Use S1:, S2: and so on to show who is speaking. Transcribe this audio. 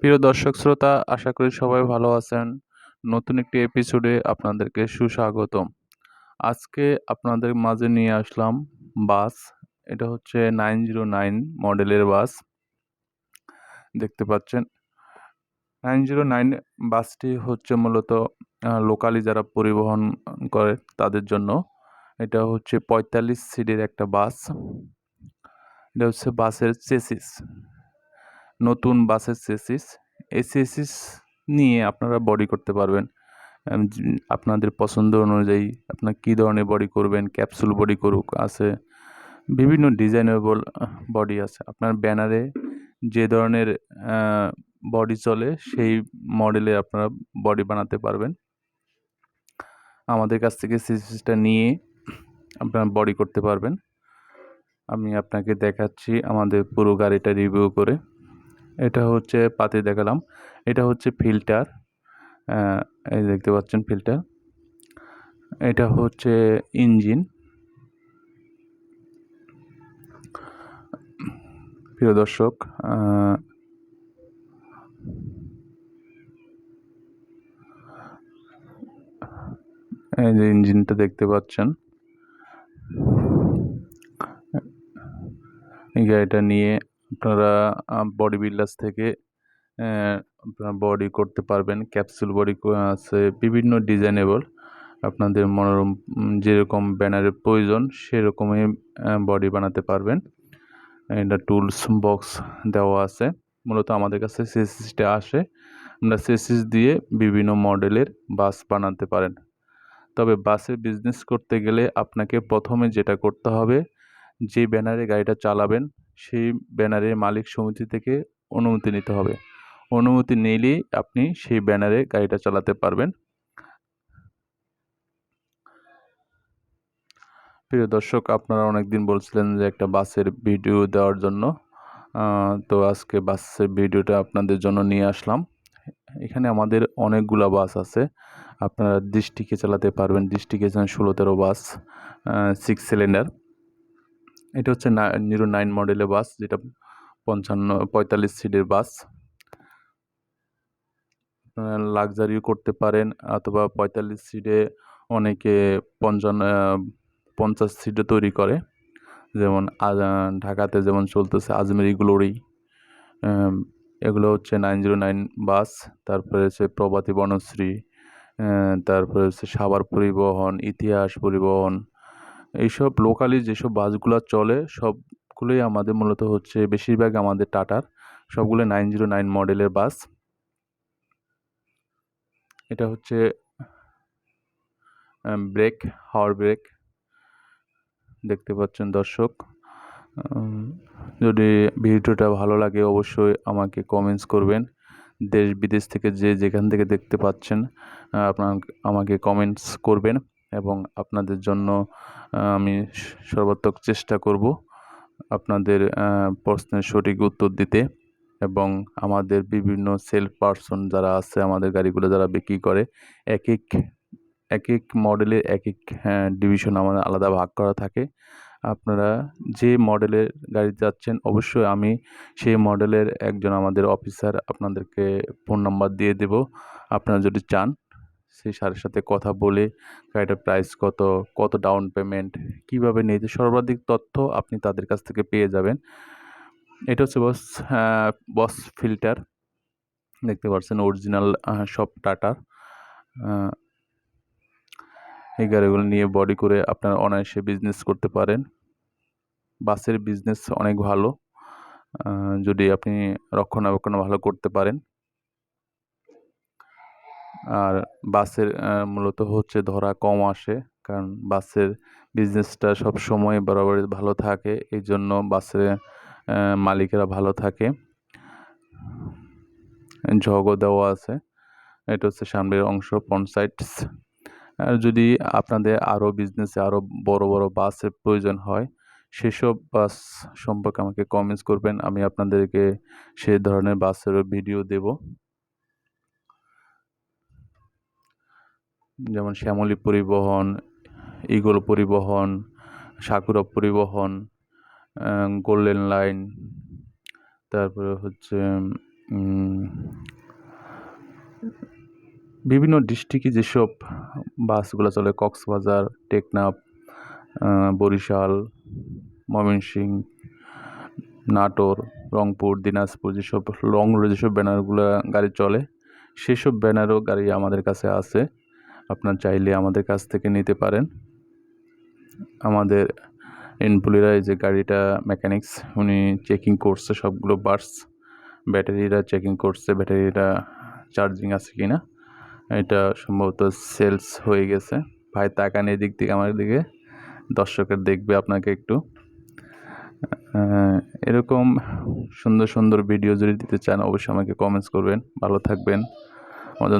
S1: প্রিয় দর্শক শ্রোতা, আশা করি সবাই ভালো আছেন। নতুন একটি এপিসোডে আপনাদেরকে সুস্বাগতম। আজকে আপনাদের মাঝে নিয়ে আসলাম বাস। এটা হচ্ছে নাইন জিরো নাইন মডেলের বাস। দেখতে পাচ্ছেন নাইন জিরো নাইন বাসটি হচ্ছে মূলত লোকালি যারা পরিবহন করে তাদের জন্য। এটা হচ্ছে পঁয়তাল্লিশ সিটের একটা বাস। এটা হচ্ছে বাসের চেসিস নতুন বাসের চেসিস এই চেসিস নিয়ে আপনারা বডি করতে পারবেন। আপনাদের পছন্দ অনুযায়ী আপনার কী ধরনের বডি করবেন ক্যাপসুল বডি করুক, আছে। বিভিন্ন ডিজাইনেবল বডি আছে। আপনার ব্যানারে যে ধরনের বডি চলে সেই মডেলে আপনারা বডি বানাতে পারবেন। আমাদের কাছ থেকে সিসিসটা নিয়ে আপনারা বডি করতে পারবেন। আমি আপনাকে দেখাচ্ছি আমাদের পুরো গাড়িটা রিভিউ করে। এটা হচ্ছে পাতে দেখালাম। এটা হচ্ছে ফিল্টার। এই দেখতে পাচ্ছেন ফিল্টার। এটা হচ্ছে ইঞ্জিন। প্রিয় দর্শক এই যে ইঞ্জিনটা দেখতে পাচ্ছেন। গাড়িটা নিয়ে আপনারা বডি বিল্ডার্স থেকে আপনারা বডি করতে পারবেন ক্যাপসুল বডি আছে বিভিন্ন ডিজাইনেবল আপনাদের মনোরম যেরকম ব্যানারের প্রয়োজন, সেরকমই বডি বানাতে পারবেন। এটা টুলস বক্স দেওয়া আছে, মূলত আমাদের কাছে সেসিসটা আসে। আমরা সেসিস দিয়ে বিভিন্ন মডেলের বাস বানাতে পারেন। তবে বাসে বিজনেস করতে গেলে আপনাকে প্রথমে যেটা করতে হবে, যে ব্যানারে গাড়িটা চালাবেন সেই ব্যানারের মালিক সমিতি থেকে অনুমতি নিতে হবে। অনুমতি নিলেই আপনি সেই ব্যানারে গাড়িটা চালাতে পারবেন। প্রিয় দর্শক, আপনারা অনেকদিন বলছিলেন যে একটা বাসের ভিডিও দেওয়ার জন্য। তো আজকে বাসের ভিডিওটা আপনাদের জন্য নিয়ে আসলাম। এখানে আমাদের অনেকগুলো বাস আছে। আপনারা ডিস্ট্রিক্টে চালাতে পারবেন। ডিস্ট্রিক্টে ষোলো তেরো বাস সিক্স সিলিন্ডার এটা হচ্ছে জিরো নাইন মডেলের বাস যেটা পঞ্চান্ন, পঁয়তাল্লিশ সিটের বাস লাক্সারিও করতে পারেন, অথবা পঁয়তাল্লিশ সিটে অনেকে পঞ্চান্ন, পঞ্চাশ সিটে তৈরি করে। যেমন ঢাকাতে যেমন চলতেছে আজমেরি গ্লোরি এগুলো হচ্ছে নাইন জিরো নাইন বাস তারপরে হচ্ছে প্রভাতী বনশ্রী তারপরে হচ্ছে সাভার পরিবহন, ইতিহাস পরিবহন এইসব লোকালি যেসব বাসগুলো চলে, সবগুলোই আমাদের মূলত হচ্ছে বেশিরভাগ আমাদের টাটার। সবগুলো নাইন জিরো নাইন মডেলের বাস এটা হচ্ছে ব্রেক হাওয়ার ব্রেক দেখতে পাচ্ছেন দর্শক। যদি ভিডিওটা ভালো লাগে অবশ্যই আমাকে কমেন্টস করবেন। দেশ বিদেশ থেকে যে যেখান থেকে দেখতে পাচ্ছেন আপনার, আমাকে কমেন্টস করবেন। এবং আপনাদের জন্য আমি সর্বাত্মক চেষ্টা করব আপনাদের প্রশ্নের সঠিক উত্তর দিতে এবং আমাদের বিভিন্ন সেল পার্সন যারা আছে, আমাদের গাড়িগুলো যারা বিক্রি করে এক এক এক এক মডেলের এক এক ডিভিশন আমাদের আলাদা ভাগ করা থাকে। আপনারা যে মডেলের গাড়ি যাচ্ছেন, অবশ্যই আমি সেই মডেলের একজন আমাদের অফিসার আপনাদেরকে ফোন নাম্বার দিয়ে দেব। আপনারা যদি চান সেই স্যারের সাথে কথা বলে গাড়িটার প্রাইস কত কত ডাউন পেমেন্ট কীভাবে নিতে সর্বাধিক তথ্য আপনি তাদের কাছ থেকে পেয়ে যাবেন। এটা হচ্ছে বস বস ফিল্টার দেখতে পাচ্ছেন অরিজিনাল সব টাটা এই গাড়িগুলো নিয়ে বডি করে আপনার অনায়াসে বিজনেস করতে পারেন। বাসের বিজনেস অনেক ভালো। যদি আপনি রক্ষণাবেক্ষণ ভালো করতে পারেন। আর বাসের মূলত হচ্ছে ধরা কম আসে। কারণ বাসের বিজনেসটা সব সময় বরাবর ভালো থাকে। এই জন্য বাসের মালিকেরা ভালো থাকে। ঝগও দেওয়া আছে। এটা হচ্ছে সামনের অংশ পনসাইটস আর যদি আপনাদের আরও বিজনেসে আরও বড় বড় বাসের প্রয়োজন হয়, সেসব বাস সম্পর্কে আমাকে কমেন্টস করবেন। আমি আপনাদেরকে সেই ধরনের বাসেরও ভিডিও দেব। যেমন শ্যামলী পরিবহন ইগল পরিবহন সাকুরা পরিবহন গোল্ডেন লাইন, তারপরে হচ্ছে বিভিন্ন ডিস্ট্রিক্টে যেসব বাসগুলো চলে, কক্সবাজার, টেকনাফ বরিশাল, ময়মনসিংহ, নাটোর, রংপুর, দিনাজপুর, যেসব লং রুটে যেসব ব্যানারগুলো গাড়ি চলে, সেসব ব্যানারও গাড়ি আমাদের কাছে আছে। আপনার চাইলে আমাদের কাছ থেকে নিতে পারেন। আমাদের এমপ্লয়িরা এই যে গাড়িটা মেকানিক্স, উনি চেকিং করছে সবগুলো বার্স। ব্যাটারিটা চেকিং করছে ব্যাটারিটা চার্জিং আছে কি না এটা সম্ভবত সেলস হয়ে গেছে। ভাই, তাকান এদিক থেকে, আমার দিকে। দর্শকের দেখবে আপনাকে একটু। এরকম সুন্দর সুন্দর ভিডিও যদি দিতে চান, অবশ্যই আমাকে কমেন্টস করবেন। ভালো থাকবেন।